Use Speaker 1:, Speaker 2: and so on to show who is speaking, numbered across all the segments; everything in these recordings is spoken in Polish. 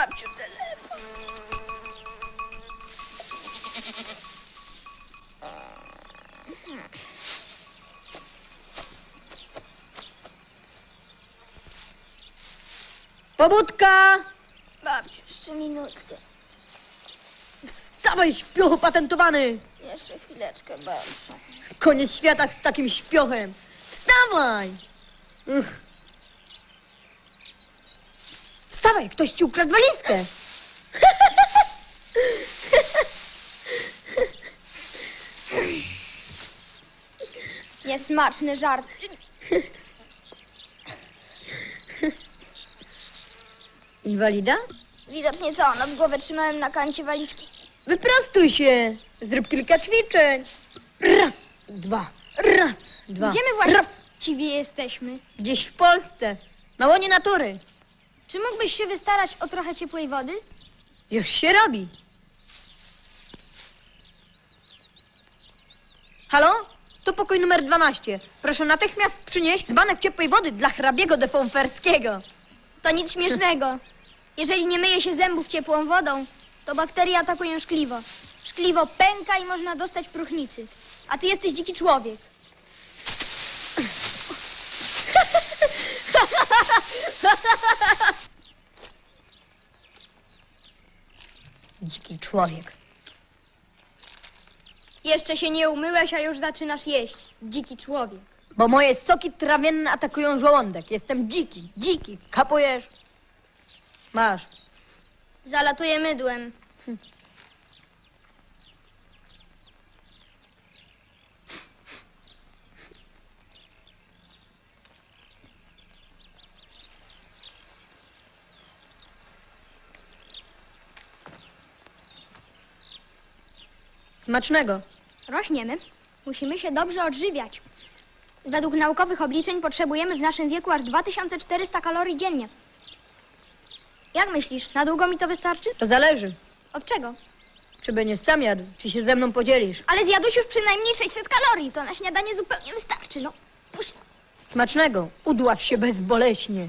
Speaker 1: Babciu, telefon.
Speaker 2: Pobudka!
Speaker 1: Babciu, jeszcze minutkę.
Speaker 2: Dawaj, śpiochu patentowany!
Speaker 1: Jeszcze chwileczkę, babciu.
Speaker 2: Koniec świata z takim śpiochem! Wstawaj! Uch. Wstawaj, ktoś ci ukradł walizkę!
Speaker 1: Niesmaczny żart.
Speaker 2: Inwalida?
Speaker 1: Widocznie co, nad głowę trzymałem na kancie walizki.
Speaker 2: Wyprostuj się! Zrób kilka ćwiczeń! Raz, dwa, raz, dwa.
Speaker 1: Gdzie my
Speaker 2: Raz.
Speaker 1: właściwie jesteśmy?
Speaker 2: Gdzieś w Polsce, na łonie natury.
Speaker 1: Czy mógłbyś się wystarać o trochę ciepłej wody?
Speaker 2: Już się robi. Halo? Tu pokój numer 12. Proszę natychmiast przynieść dzbanek ciepłej wody dla hrabiego de Pomferskiego.
Speaker 1: To nic śmiesznego. Jeżeli nie myje się zębów ciepłą wodą, to bakterie atakują szkliwo. Szkliwo pęka i można dostać próchnicy. A ty jesteś dziki człowiek.
Speaker 2: Dziki człowiek.
Speaker 1: Jeszcze się nie umyłeś, a już zaczynasz jeść. Dziki człowiek.
Speaker 2: Bo moje soki trawienne atakują żołądek. Jestem dziki, dziki. Kapujesz? Masz.
Speaker 1: Zalatuje mydłem.
Speaker 2: Smacznego.
Speaker 1: Rośniemy. Musimy się dobrze odżywiać. Według naukowych obliczeń potrzebujemy w naszym wieku aż 2400 kalorii dziennie. Jak myślisz, na długo mi to wystarczy?
Speaker 2: To zależy.
Speaker 1: Od czego?
Speaker 2: Czy będziesz sam jadł, czy się ze mną podzielisz.
Speaker 1: Ale zjadłeś już przynajmniej 600 kalorii. To na śniadanie zupełnie wystarczy. No, puść.
Speaker 2: Smacznego. Udław się bezboleśnie.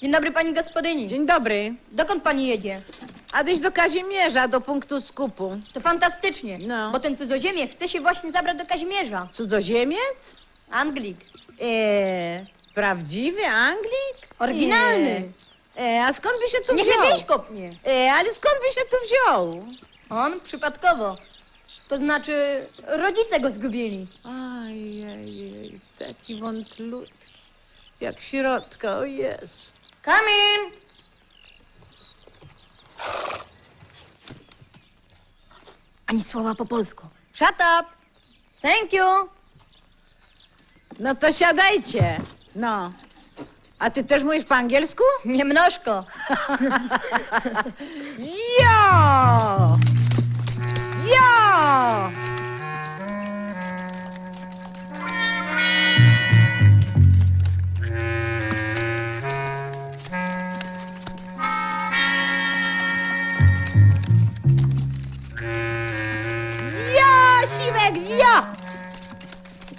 Speaker 2: Dzień dobry pani gospodyni.
Speaker 3: Dzień dobry.
Speaker 2: Dokąd pani jedzie?
Speaker 3: Adeś do Kazimierza, do punktu skupu.
Speaker 2: To fantastycznie,
Speaker 3: No.
Speaker 2: bo ten cudzoziemiec chce się właśnie zabrać do Kazimierza.
Speaker 3: Cudzoziemiec?
Speaker 2: Anglik.
Speaker 3: E, prawdziwy Anglik?
Speaker 2: Oryginalny.
Speaker 3: E, e, a skąd by się tu
Speaker 2: Niech mnie
Speaker 3: wziął?
Speaker 2: pięść kopnie.
Speaker 3: E, ale skąd by się tu wziął?
Speaker 2: On przypadkowo. To znaczy, rodzice go zgubili.
Speaker 3: Ajajaj, taki wątlutki. Jak środka, o jest.
Speaker 2: Kamin! Ani słowa po polsku. Shut up! Thank you!
Speaker 3: No to siadajcie. No. A ty też mówisz po angielsku?
Speaker 2: Nie mnożko.
Speaker 3: Jo!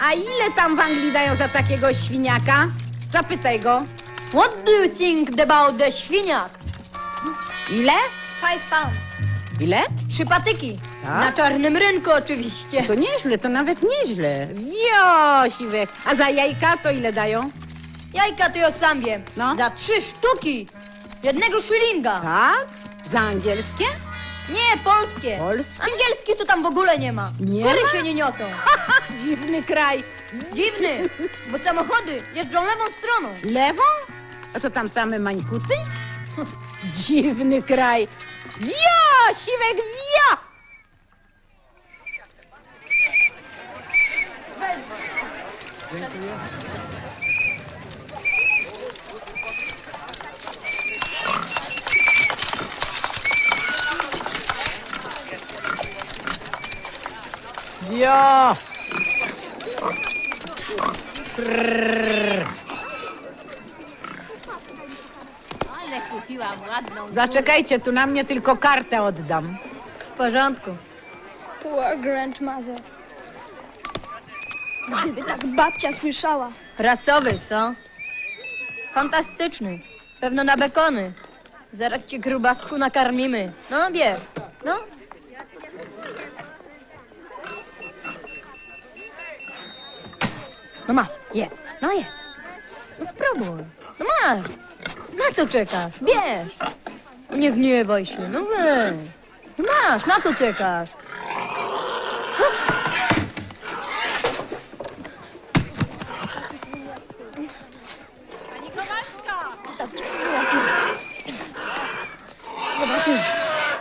Speaker 3: A ile tam w Anglii dają za takiego świniaka? Zapytaj go.
Speaker 2: What do you think about the świniak?
Speaker 3: Ile?
Speaker 1: Five pounds.
Speaker 3: Ile?
Speaker 2: Trzy patyki.
Speaker 3: Tak?
Speaker 2: Na czarnym rynku oczywiście.
Speaker 3: To nieźle, to nawet nieźle. Jo, Siwek. A za jajka to ile dają?
Speaker 2: Jajka to ja sam wiem.
Speaker 3: No.
Speaker 2: Za trzy sztuki. Jednego szylinga.
Speaker 3: Tak? Za angielskie?
Speaker 2: Nie, polskie.
Speaker 3: Polskie?
Speaker 2: Angielski to tam w ogóle nie ma.
Speaker 3: Nie
Speaker 2: Kury
Speaker 3: ma?
Speaker 2: się nie niosą.
Speaker 3: Dziwny kraj.
Speaker 2: Dziwny, bo samochody jeżdżą lewą stroną.
Speaker 3: Lewą? A to tam same mańkuty? Dziwny kraj. Jo, Siwek, jo! Wio!
Speaker 4: Ale kupiłam ładną.
Speaker 3: Zaczekajcie, tu na mnie tylko kartę oddam.
Speaker 2: W porządku.
Speaker 1: Poor grandmother. Gdyby tak babcia słyszała.
Speaker 2: Rasowy, co? Fantastyczny. Pewno na bekony. Zaraz cię grubasku nakarmimy. No bierz. No. No masz, jedz. No jedz. No spróbuj. No masz. Na co czekasz? Bierz. Nie gniewaj się, no weź. No masz, na co czekasz?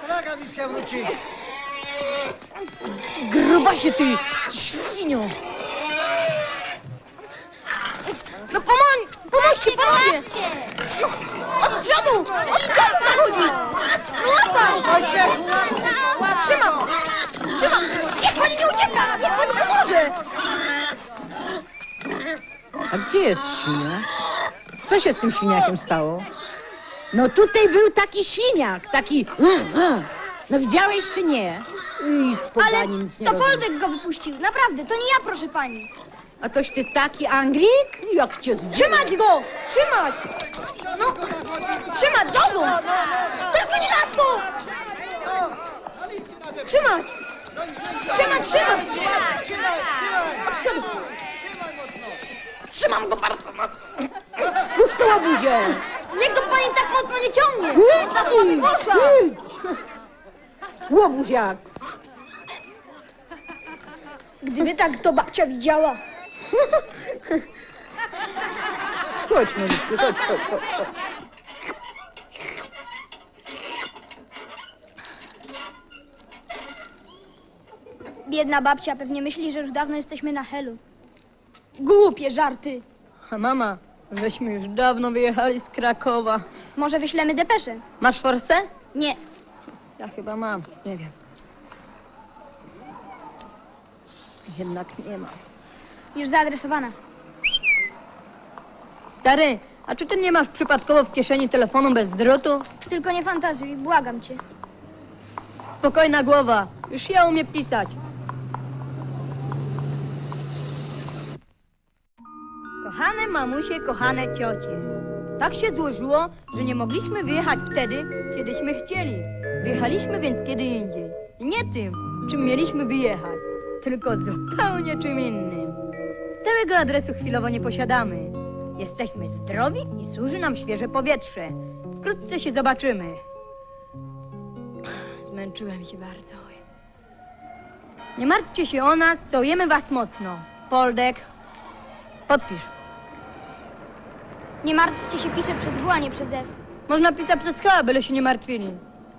Speaker 5: Kolega mi przewróci.
Speaker 2: Gruba się ty, świnio! No pomoń, pomóżcie panowie! No, od przodu! Od przodu chodzi! Łapaj! Trzymam! Trzymam! Niech pani nie ucieka! Niech pani pomoże!
Speaker 3: A gdzie jest świnia? Co się z tym świniakiem stało? No tutaj był taki świniak, taki... No widziałeś czy nie? I
Speaker 1: Ale
Speaker 3: nic nie
Speaker 1: to
Speaker 3: rozumiem.
Speaker 1: Poldek go wypuścił. Naprawdę, to nie ja, proszę pani.
Speaker 3: A toś ty taki Anglik? Jak cię zdziwił.
Speaker 2: Trzymać go! Trzymać! No! Trzymać! Dobu! Tylko nie lasku! Trzymać! Trzymać, trzymać! Trzymam go bardzo mocno.
Speaker 3: Puść to łabuzie!
Speaker 2: Niech go pani tak mocno nie ciągnie!
Speaker 3: Idź,
Speaker 2: Proszę!
Speaker 3: idź. Łobuziak!
Speaker 1: Gdyby tak to babcia widziała.
Speaker 3: Chodź, malutki, chodź, chodź, chodź. chodź.
Speaker 1: Biedna babcia pewnie myśli, że już dawno jesteśmy na Helu. Głupie żarty.
Speaker 2: A mama, żeśmy już dawno wyjechali z Krakowa.
Speaker 1: Może wyślemy depeszę?
Speaker 2: Masz forsę?
Speaker 1: Nie.
Speaker 2: Ja chyba mam, nie wiem. Jednak nie mam.
Speaker 1: Już zaadresowana.
Speaker 2: Stary, a czy ty nie masz przypadkowo w kieszeni telefonu bez drutu?
Speaker 1: Tylko nie fantazuj, błagam cię.
Speaker 2: Spokojna głowa, już ja umiem pisać. Kochane mamusie, kochane ciocie. Tak się złożyło, że nie mogliśmy wyjechać wtedy, kiedyśmy chcieli. Wyjechaliśmy więc kiedy indziej. Nie tym, czym mieliśmy wyjechać, tylko zupełnie czym innym. Stałego adresu chwilowo nie posiadamy. Jesteśmy zdrowi i służy nam świeże powietrze. Wkrótce się zobaczymy. Zmęczyłem się bardzo. Nie martwcie się o nas, całujemy was mocno. Poldek, podpisz.
Speaker 1: Nie martwcie się, pisze przez W, a nie przez F.
Speaker 2: Można pisać przez H, byle się nie martwili.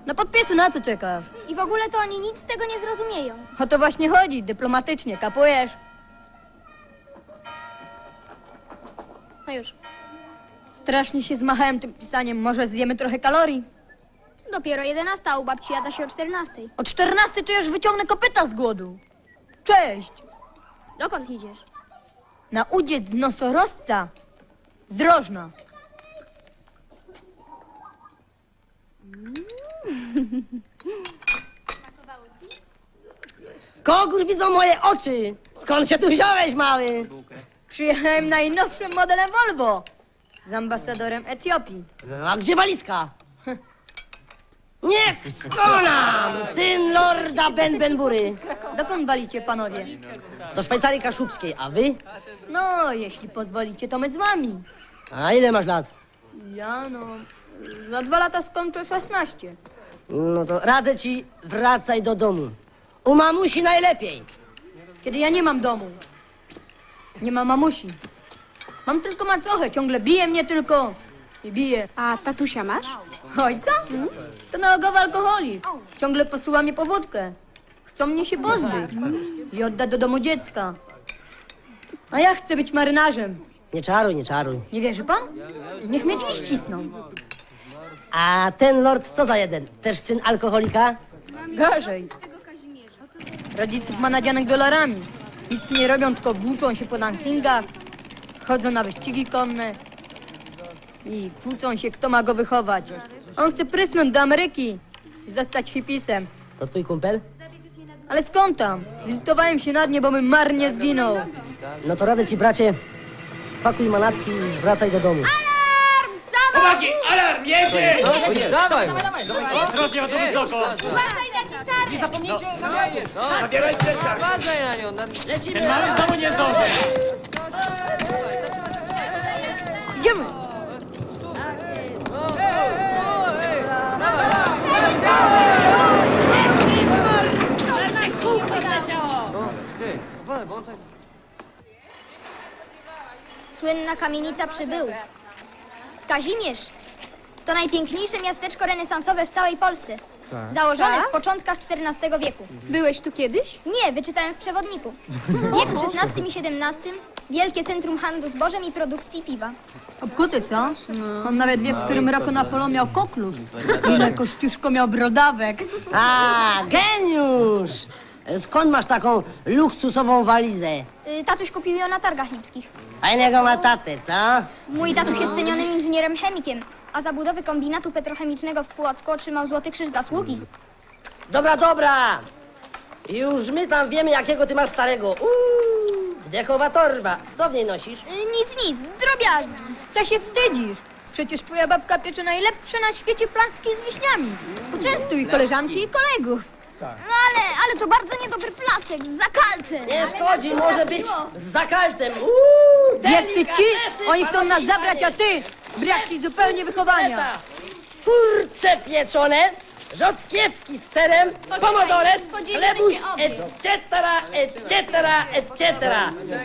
Speaker 2: No podpisu, na co czekasz?
Speaker 1: I w ogóle to oni nic z tego nie zrozumieją.
Speaker 2: O to właśnie chodzi, dyplomatycznie, kapujesz?
Speaker 1: No już.
Speaker 2: Strasznie się zmachałem tym pisaniem, może zjemy trochę kalorii?
Speaker 1: Dopiero 11, a u babci jada się o 14.
Speaker 2: O 14 to już wyciągnę kopyta z głodu. Cześć!
Speaker 1: Dokąd idziesz?
Speaker 2: Na udziec z nosorożca. Zdrożna.
Speaker 5: Kogur widzą moje oczy. Skąd się tu wziąłeś, mały?
Speaker 2: Przyjechałem najnowszym modelem Volvo. Z ambasadorem Etiopii.
Speaker 5: A gdzie walizka? Niech skonam, syn lorda Ben Benbury.
Speaker 2: Dokąd walicie, panowie?
Speaker 5: Do Szwajcarii Kaszubskiej, a wy?
Speaker 2: No, jeśli pozwolicie, to my z wami.
Speaker 5: A ile masz lat?
Speaker 2: Ja no, za dwa lata skończę 16.
Speaker 5: No to radzę ci, wracaj do domu. U mamusi najlepiej.
Speaker 2: Kiedy ja nie mam domu. Nie mam mamusi. Mam tylko macochę, ciągle bije mnie tylko. I bije.
Speaker 6: A tatusia masz?
Speaker 2: Ojca? To nałogowy alkoholik. Ciągle posyła mnie po wódkę. Chcą mnie się pozbyć i oddać do domu dziecka. A ja chcę być marynarzem.
Speaker 5: Nie czaruj, nie czaruj.
Speaker 2: Nie wierzy pan? Niech mnie drzwi ścisną.
Speaker 5: A ten lord co za jeden? Też syn alkoholika?
Speaker 2: Gorzej. Rodziców ma nadzianych dolarami. Nic nie robią, tylko włóczą się po dancingach, chodzą na wyścigi konne i kłócą się, kto ma go wychować. On chce prysnąć do Ameryki i zostać hipisem.
Speaker 5: To twój kumpel?
Speaker 2: Ale skąd tam? Zlitowałem się nad nie, bo bym marnie zginął.
Speaker 5: No to radzę ci, bracie, pakuj manatki i wracaj do domu.
Speaker 6: Chłopaki, alarm, jedzie!
Speaker 7: Dawaj!
Speaker 6: Ostrożnie, o to wysoko! Zabierajcie tak.
Speaker 7: Uważaj na nią! na-
Speaker 6: Ten mały znowu nie zdąży!
Speaker 2: Idziemy!
Speaker 1: Słynna kamienica przybyłów. Kazimierz to najpiękniejsze miasteczko renesansowe w całej Polsce. Założone w początkach XIV wieku.
Speaker 8: Byłeś tu kiedyś?
Speaker 1: Nie, wyczytałem w przewodniku. W wieku XVI i XVII wielkie centrum handlu zbożem i produkcji piwa.
Speaker 2: Obkuty, co? On nawet wie, w którym roku Napoleon miał koklusz. Ile Kościuszko miał brodawek.
Speaker 5: A, geniusz! Skąd masz taką luksusową walizę?
Speaker 1: Y, Tatuś kupił ją na targach lipskich.
Speaker 5: Fajnego ma tatę, co?
Speaker 1: Mój tatuś jest cenionym inżynierem chemikiem, a za budowę kombinatu petrochemicznego w Płocku otrzymał Złoty Krzyż Zasługi.
Speaker 5: Dobra, dobra! Już my tam wiemy, jakiego ty masz starego. Uuu, dekowa torba. Co w niej nosisz?
Speaker 1: Y, Nic, nic, drobiazgi.
Speaker 2: Co się wstydzisz? Przecież twoja babka piecze najlepsze na świecie placki z wiśniami. Poczęstuj koleżanki i kolegów.
Speaker 1: No ale, ale to bardzo niedobry placek z zakalcem.
Speaker 5: Nie szkodzi, może być z zakalcem. Uuu,
Speaker 2: Nie wstydź ci?
Speaker 5: delikatesy,
Speaker 2: Oni chcą nas
Speaker 5: panowie,
Speaker 2: zabrać, a ty brak ci zupełnie wychowania.
Speaker 5: Kurcze pieczone, rzodkiewki z serem, pomodores, chlebus, etc., etc., etc.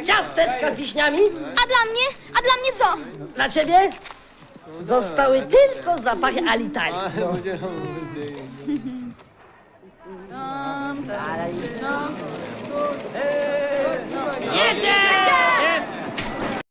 Speaker 5: Ciasteczka z wiśniami.
Speaker 1: A dla mnie? A dla mnie co?
Speaker 5: Dla ciebie zostały tylko zapachy Alitali.
Speaker 4: No,